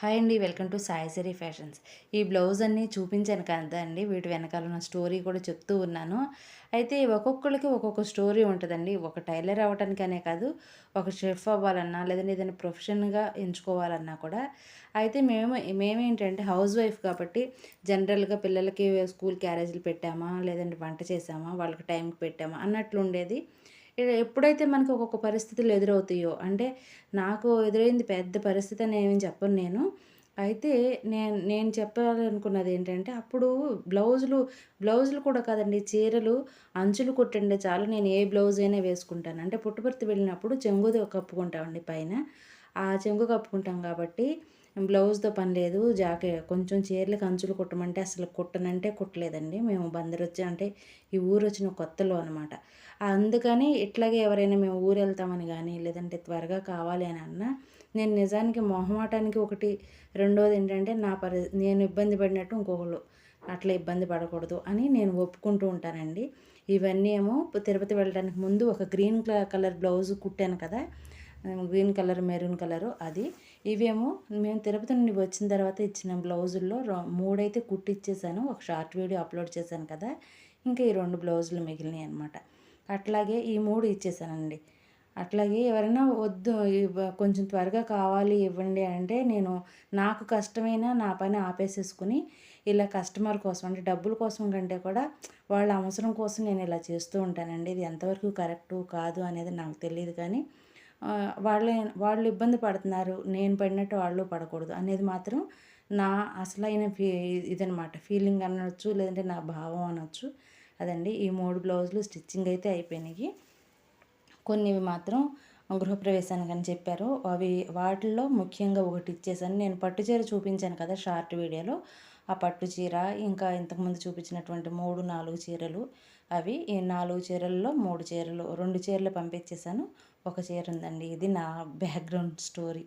Hi అండి welcome to సాయిసరీ fashions. ఈ blouse అన్నీ చూపించాను కదా అండి వీటి వెనకాల ఉన్న స్టోరీ కూడా చెప్తూ ఉన్నాను. అయితే ఒక్కొక్కరికి ఒక్కొక్క స్టోరీ ఉంటుందండి. ఒక టైలర్ అవ్వటానికనే కాదు ఒక షెఫ్ అవ్వాలన్నా లేదంటే ఏదైనా ప్రొఫెషన్గా ఎంచుకోవాలన్నా కూడా. అయితే మేము మేమేంటంటే హౌస్ వైఫ్ కాబట్టి జనరల్గా పిల్లలకి స్కూల్ క్యారేజీలు పెట్టామా లేదంటే వంట చేసామా వాళ్ళకి టైంకి పెట్టామా అన్నట్లు ఉండేది ఎప్పుడైతే మనకు ఒక్కొక్క పరిస్థితులు ఎదురవుతాయో అంటే నాకు ఎదురైంది పెద్ద పరిస్థితి అని ఏమని చెప్పను నేను. అయితే నేను నేను చెప్పాలనుకున్నది ఏంటంటే అప్పుడు బ్లౌజులు బ్లౌజులు కూడా కాదండి చీరలు అంచులు కుట్టండి చాలు. నేను ఏ బ్లౌజ్ అయినా వేసుకుంటాను. అంటే పుట్టుపర్తి వెళ్ళినప్పుడు చెంగు కప్పుకుంటామండి పైన. ఆ చెంగు కప్పుకుంటాం కాబట్టి బ్లౌజ్తో పని లేదు. జాకె కొంచెం చీరలకు అంచులు కుట్టమంటే అసలు కుట్టనంటే కుట్టలేదండి. మేము బందరు వచ్చి అంటే ఈ ఊరు వచ్చిన కొత్తలో అనమాట అందుకని ఇట్లాగే ఎవరైనా మేము ఊరు వెళ్తామని కానీ లేదంటే త్వరగా కావాలి అని అన్నా నేను నిజానికి మొహమాటానికి ఒకటి రెండోది ఏంటంటే నా పరి నేను ఇబ్బంది పడినట్టు ఇంకొకళ్ళు అట్లా ఇబ్బంది పడకూడదు అని నేను ఒప్పుకుంటూ ఉంటానండి. ఇవన్నీ ఏమో తిరుపతి వెళ్ళడానికి ముందు ఒక గ్రీన్ కలర్ బ్లౌజ్ కుట్టాను కదా గ్రీన్ కలర్ మెరూన్ కలరు అది. ఇవేమో మేము తిరుపతి నుండి వచ్చిన తర్వాత ఇచ్చిన బ్లౌజుల్లో మూడైతే కుట్టిచ్చేసాను. ఒక షార్ట్ వీడియో అప్లోడ్ చేశాను కదా. ఇంకా ఈ రెండు బ్లౌజులు మిగిలినాయి అనమాట అట్లాగే ఈ మూడు ఇచ్చేసానండి. అట్లాగే ఎవరైనా వద్దు కొంచెం త్వరగా కావాలి ఇవ్వండి అంటే నేను నాకు కష్టమైన నా పని ఆపేసేసుకుని ఇలా కస్టమర్ కోసం అంటే డబ్బుల కోసం కంటే కూడా వాళ్ళ అవసరం కోసం నేను ఇలా చేస్తూ ఉంటానండి. ఇది ఎంతవరకు కరెక్టు కాదు అనేది నాకు తెలియదు కానీ వాళ్ళే వాళ్ళు ఇబ్బంది పడుతున్నారు. నేను పడినట్టు వాళ్ళు పడకూడదు అనేది మాత్రం నా అసలైన ఫీ ఇదనమాట. ఫీలింగ్ అనొచ్చు లేదంటే నా భావం అనొచ్చు. అదండి. ఈ మూడు బ్లౌజులు స్టిచ్చింగ్ అయితే అయిపోయినాయి. కొన్ని మాత్రం గృహప్రవేశానికి అని చెప్పారు. అవి వాటిల్లో ముఖ్యంగా ఒకటి ఇచ్చేసాను నేను పట్టు చీర చూపించాను కదా షార్ట్ వీడియోలో. ఆ పట్టు చీర ఇంకా ఇంతకుముందు చూపించినటువంటి మూడు నాలుగు చీరలు. అవి ఈ నాలుగు చీరల్లో మూడు చీరలు రెండు చీరలు పంపించేశాను. ఒక చీర ఉందండి. ఇది నా బ్యాక్గ్రౌండ్ స్టోరీ.